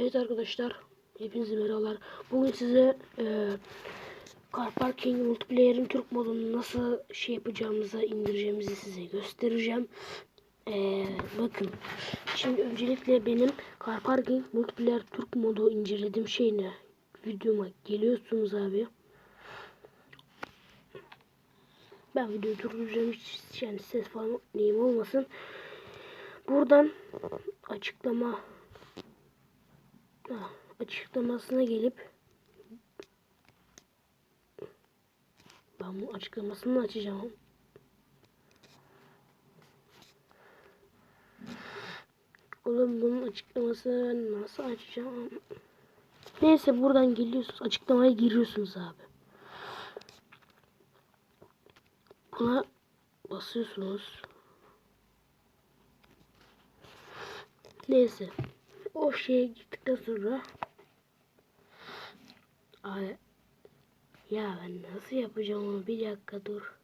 Evet arkadaşlar, hepinize merhabalar. Bugün size e, Car Parking Multiplayer'in Türk modunu nasıl şey yapacağımızı, indireceğimizi size göstereceğim. E, bakın, şimdi öncelikle benim Car Parking Multiplayer Türk modu incelediğim şeyine, videoma geliyorsunuz abi. Ben videoyu durduracağım hiç yani ses falan neyim olmasın. Buradan açıklama açıklamasına gelip ben bu açıklamasını açacağım. Oğlum bunun açıklamasını nasıl açacağım? Neyse buradan geliyorsunuz. Açıklamaya giriyorsunuz abi. Buna basıyorsunuz. Neyse. O şeye gittikten sonra Ay, ya ben nasıl yapacağım onu bir dakika dur.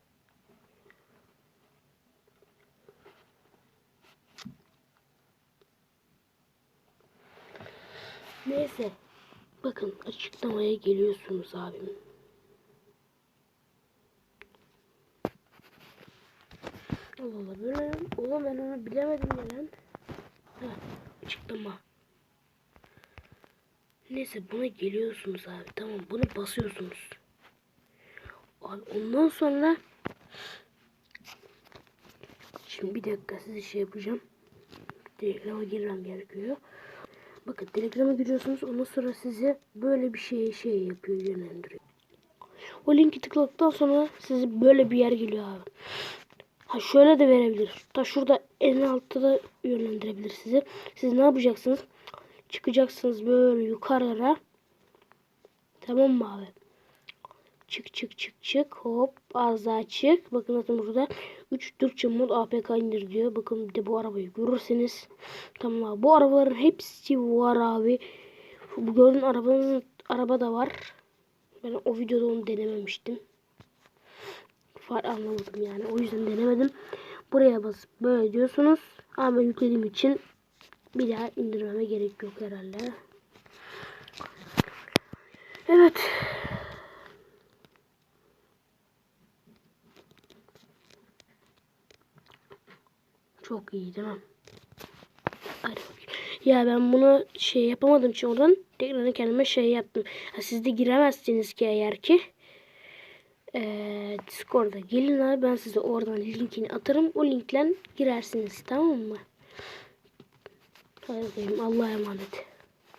Neyse. Bakın açıklamaya geliyorsunuz abim. Allah Allah böyle oğlum ben onu bilemedim ya lan. Heh, açıklama. Neyse buna geliyorsunuz abi. Tamam bunu basıyorsunuz. Ondan sonra Şimdi bir dakika size şey yapacağım. Telegrama girmem gerekiyor. Bakın telegrama giriyorsunuz. Ondan sonra size böyle bir şey şey yapıyor yönlendiriyor. O linki tıkladıktan sonra size böyle bir yer geliyor abi. Ha şöyle de verebilir. Ta şurada en altta da yönlendirebilir sizi. Siz ne yapacaksınız? Çıkacaksınız böyle yukarılara. Tamam mı abi? Çık çık çık çık. Hop az daha çık. Bakın zaten burada 3 Türkçe mod APK indir diyor. Bakın bir de bu arabayı görürseniz. Tamam abi. Bu arabaların hepsi var abi. Bu gördüğün arabanın araba da var. Ben o videoda onu denememiştim. Far anlamadım yani. O yüzden denemedim. Buraya basıp böyle diyorsunuz. Ama yüklediğim için bir daha indirmeme gerek yok herhalde. Evet. Çok iyi değil mi? Ya ben bunu şey yapamadım için oradan tekrar kendime şey yaptım. Ha, siz de giremezsiniz ki eğer ki. Ee, Discord'a gelin abi ben size oradan linkini atarım. O linkle girersiniz tamam mı? Hadi bakayım Allah'a emanet.